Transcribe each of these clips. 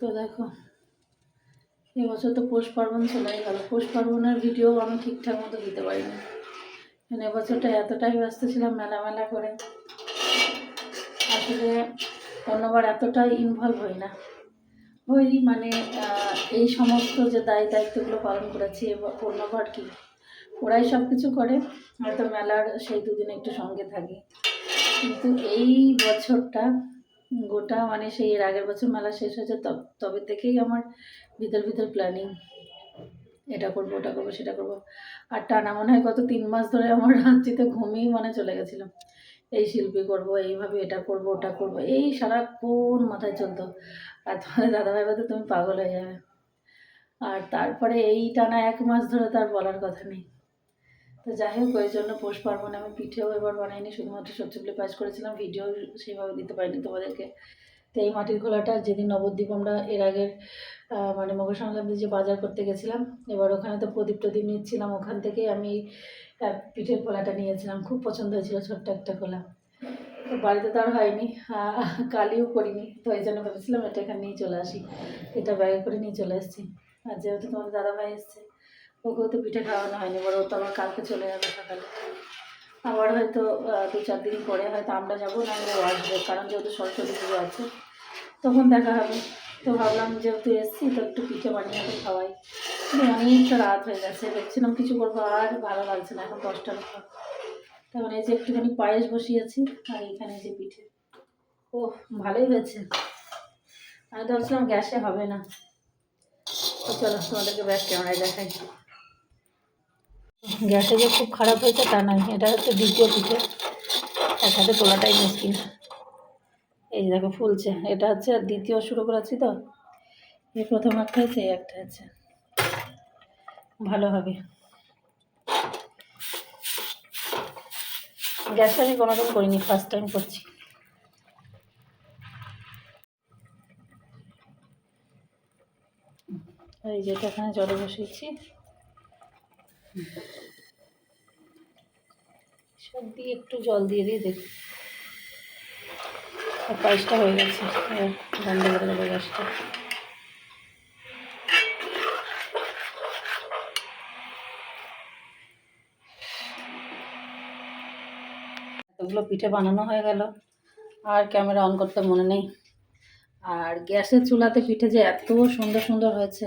তো দেখো, এবছর তো পৌষ পার্বণ চলে গেল। পৌষ পার্বণের ভিডিও আমি ঠিকঠাক মতো দিতে পারিনি। কারণ এবছরটা এতটাই ব্যস্ত ছিলাম মেলা মেলা করে। আসলে অন্যবার এতটাই ইনভলভ হই না। ওই মানে এই সমস্ত যে দায় দায়িত্বগুলো পালন করেছি অন্যবার কি? ওরাই সব কিছু করে, হয়তো মেলার সেই দুদিন একটু সঙ্গে থাকি। কিন্তু এই বছরটা গোটা মানে সেই এর আগের বছর মেলা শেষ হয়েছে, তব- থেকেই আমার ভিতর ভিতর প্ল্যানিং এটা করব, ওটা করব, সেটা করব। আর টানা মনে হয় গত তিন মাস ধরে আমার রাত্রিতে ঘুমিয়ে মানে চলে গেছিল। এই শিল্পী করব, এইভাবে এটা করব, ওটা করব, এই সারাক্ষণ মাথায় চলতো। আর তোমাদের দাদাভাই বলতো, তুমি পাগল হয়ে যাবে। আর তারপরে এই টানা এক মাস ধরে তার বলার কথা নেই। তো যাই হোক, ওই জন্য পৌষ পার্বণে আমি পিঠেও এবার বানাইনি, শুধুমাত্র সবজিগুলো পাস করেছিলাম, ভিডিও সেইভাবে দিতে পারিনি তোমাদেরকে। তো এই মাটির খোলাটা যেদিন নবদ্বীপ আমরা এর আগের মানে মকর সংক্রান্তি যে বাজার করতে গেছিলাম, এবার ওখানে তো প্রদীপ টদীপ নিচ্ছিলাম, ওখান থেকেই আমি পিঠের খোলাটা নিয়েছিলাম, খুব পছন্দ হয়েছিল ছোট্ট একটা খোলা। তো বাড়িতে তো আর হয়নি কালিও করিনি, তো এই জন্য ভেবেছিলাম এটা এখানে নিয়ে চলে আসি, এটা ব্যাগে করে নিয়ে চলে এসেছি। আর যেহেতু তোমাদের দাদাভাই এসছে ওকেও তো পিঠে খাওয়ানো হয়নি ও তো আবার কালকে চলে যাবে সকালে। আবার হয়তো দু চার দিন পরে হয়তো আমরা যাব না ও আসবে, কারণ যেহেতু সরস্বতী পুজো আছে, তখন দেখা হবে। তো ভাবলাম যেহেতু এসছি, তো একটু পিঠে বানিয়ে ওকে খাওয়াই। কিন্তু অনেকটা রাত হয়ে গেছে, দেখছিলাম কিছু করব আর ভালো লাগছে না, এখন দশটার পর তারপরে এই যে একটুখানি পায়েস বসিয়েছি, আর এখানে যে পিঠে। ও ভালোই হয়েছে। আমি ভাবছিলাম গ্যাসে হবে না। তো চলো তোমাদেরকে ব্যাক ক্যামেরায় দেখাই। গ্যাসে যে খুব খারাপ হয়েছে তা নয়, এটা হচ্ছে দ্বিতীয় পিঠে। একসাথে তোলাটাই মুশকিল। এই দেখো, ফুলছে। এটা হচ্ছে দ্বিতীয় শুরু করেছি তো। এই প্রথম একটা হয়েছে এই একটা আছে ভালো হবে। গ্যাসে আমি কোনোদিন করিনি ফার্স্ট টাইম করছি। এই যেটা এখানে জলে বসিয়েছি। সব দিয়ে একটু জল দিয়ে দিয়ে দেখি। আর পায়েসটা হয়ে গেছে। বন্ধ করে দেবো গ্যাসটা। এতগুলো পিঠে বানানো হয়ে গেল। আর ক্যামেরা অন করতে মনে নেই। আর গ্যাসের চুলাতে পিঠে যে এত সুন্দর সুন্দর হয়েছে।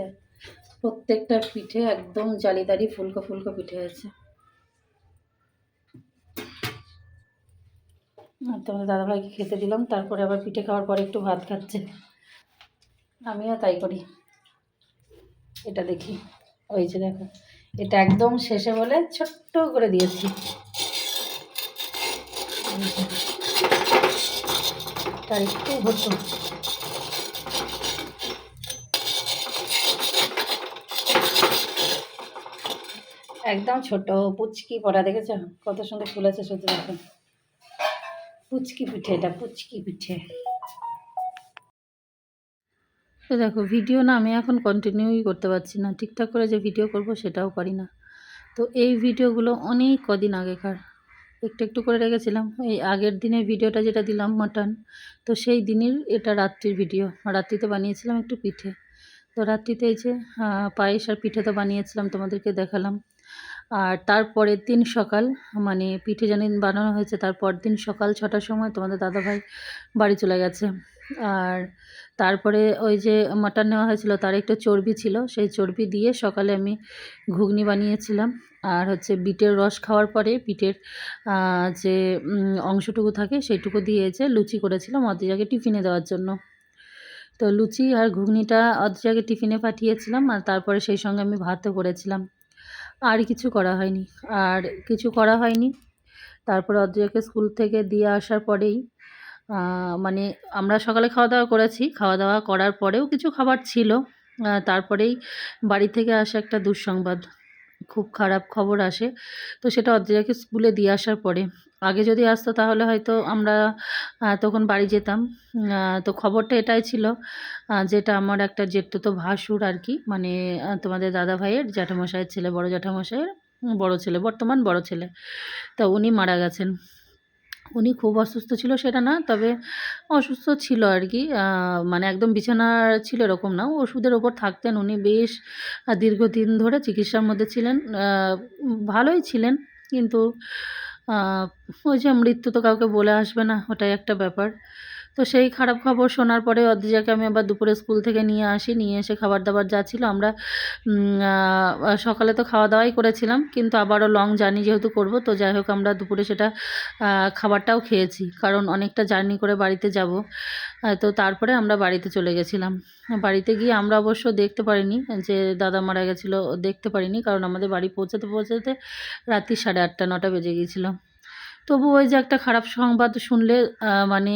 প্রত্যেকটা পিঠে একদম জালিদারি ফুলকো ফুলকো পিঠে আছে। আর তোমাদের দাদাভাইকে খেতে দিলাম, তারপরে আবার পিঠে খাওয়ার পরে একটু ভাত খাচ্ছে। আমিও তাই করি। এটা দেখি। ওই যে দেখো, এটা একদম শেষে বলে ছোট্ট করে দিয়েছি। তার একটু হতো। একদম ছোট। পুচকি পড়া, দেখেছ? কত সুন্দর ফুলেছে সত্যি দেখো পুচকি পিঠে এটা, পুচকি পিঠে। তো দেখো ভিডিও না আমি এখন কন্টিনিউই করতে পারছি না। ঠিকঠাক করে যে ভিডিও করব সেটাও পারি না। তো এই ভিডিওগুলো অনেক কদিন আগেকার। একটু একটু করে রেখেছিলাম। এই আগের দিনের ভিডিওটা যেটা দিলাম মাটন তো সেই দিনের এটা রাত্রির ভিডিও রাত্রিতে বানিয়েছিলাম একটু পিঠে। তো রাত্রিতে এই যে পায়েস আর পিঠে তো বানিয়েছিলাম, তোমাদেরকে দেখালাম। আর তারপরের দিন সকাল মানে পিঠে যেদিন বানানো হয়েছে তারপর দিন সকাল ছটার সময় তোমাদের দাদাভাই বাড়ি চলে গেছে। আর তারপরে ওই যে মাটন নেওয়া হয়েছিল তার একটু চর্বি ছিল, সেই চর্বি দিয়ে সকালে আমি ঘুগনি বানিয়েছিলাম। আর হচ্ছে বিটের রস খাওয়ার পরে পিঠের যে অংশটুকু থাকে সেইটুকু দিয়ে যে লুচি করেছিলাম অদ্রিজাকে টিফিনে দেওয়ার জন্য। তো লুচি আর ঘুগনিটা অদ্রিজাকে টিফিনে পাঠিয়েছিলাম আর তারপরে সেই সঙ্গে আমি ভাতও করেছিলাম। আর কিছু করা হয়নি। আর কিছু করা হয়নি। তারপরে অদ্রিয়াকে স্কুল থেকে দিয়ে আসার পরেই মানে আমরা সকালে খাওয়া দাওয়া করেছি। খাওয়া দাওয়া করার পরেও কিছু খাবার ছিল। তারপরেই বাড়ি থেকে আসা একটা দুঃসংবাদ। খুব খারাপ খবর আসে। তো সেটা অদ্রিয়াকে স্কুলে দিয়ে আসার পরে। আগে যদি আসতো তাহলে হয়তো আমরা তখন বাড়ি যেতাম। তো খবরটা এটাই ছিল যেটা আমার একটা জেঠতুতো ভাসুর আর কি মানে তোমাদের দাদা ভাইয়ের, জ্যাঠামশাইয়ের ছেলে, বড় জ্যাঠামশাইয়ের বড় ছেলে, বর্তমান বড় ছেলে। তা উনি মারা গেছেন। উনি খুব অসুস্থ ছিল সেটা না, তবে অসুস্থ ছিল আর কি মানে একদম বিছানা ছিল এরকম না। ওষুধের ওপর থাকতেন উনি বেশ দীর্ঘদিন ধরে চিকিৎসার মধ্যে ছিলেন। ভালোই ছিলেন, কিন্তু ওই যে মৃত্যু তো কাউকে বলে আসবে না ওটাই একটা ব্যাপার। তো সেই খারাপ খবর শোনার পরে অদ্রিজাকে আমি আবার দুপুরে স্কুল থেকে নিয়ে আসি, নিয়ে এসে খাবার দাবার যা ছিল আমরা সকালে তো খাওয়া দাওয়াই করেছিলাম, কিন্তু আবারও লং জার্নি যেহেতু করব, তো যাই হোক আমরা দুপুরে সেটা খাবারটাও খেয়েছি, কারণ অনেকটা জার্নি করে বাড়িতে যাব। তো তারপরে আমরা বাড়িতে চলে গেছিলাম। বাড়িতে গিয়ে আমরা অবশ্য দেখতে পারিনি, যে দাদা মারা গেছিল, দেখতে পারিনি, কারণ আমাদের বাড়ি পৌঁছাতে পৌঁছাতে রাত্রি সাড়ে আটটা, নটা বেজে গিয়েছিল। তবু ওই যে একটা খারাপ সংবাদ শুনলে মানে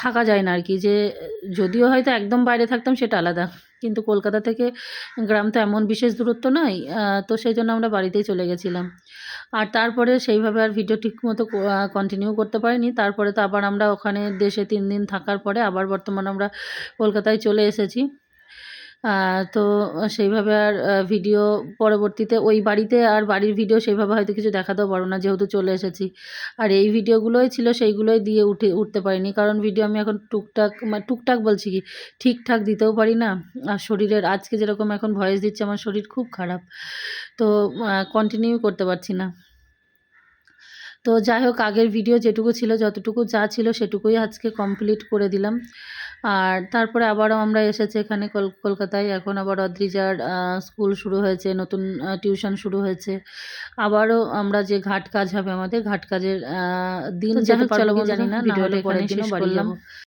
থাকা যায় না আর কি যে, যদিও হয়তো একদম বাইরে থাকতাম সেটা আলাদা। কিন্তু কলকাতা থেকে গ্রাম তো এমন বিশেষ দূরত্ব নয় তো সেই জন্য আমরা বাড়িতেই চলে গেছিলাম। আর তারপরে সেইভাবে আর ভিডিও ঠিক মতো কন্টিনিউ করতে পারিনি। তারপরে তো আবার আমরা ওখানে দেশে তিন দিন থাকার পরে আবার বর্তমানে আমরা কলকাতায় চলে এসেছি। তো সেইভাবে আর ভিডিও পরবর্তীতে ওই বাড়িতে আর বাড়ির ভিডিও সেইভাবে হয়তো কিছু দেখাতেও পারব না, যেহেতু চলে এসেছি। আর এই ভিডিওগুলোই ছিল, সেইগুলোই দিয়ে উঠে, উঠতে পারিনি। কারণ ভিডিও আমি এখন টুকটাক মানে টুকটাক বলছি কি, ঠিকঠাক দিতেও পারি না। আর শরীরের আজকে যেরকম এখন ভয়েস দিচ্ছে, আমার শরীর খুব খারাপ। তো কন্টিনিউ করতে পারছি না। তো যাই হোক, আগের ভিডিও যেটুকু ছিল, যতটুকু যা ছিল, সেটুকুই আজকে কমপ্লিট করে দিলাম। আর তারপরে আবারও আমরা এসেছি এখানে কল- কলকাতায়। এখন আবার অদ্রিজার স্কুল শুরু হয়েছে নতুন টিউশন শুরু হয়েছে। আবারও আমরা যে ঘাট কাজ হবে আমাদের ঘাট কাজের আহ, দিন যেতে পারব চলো জানি না ভিডিওটা পরের দিনও বাড়ি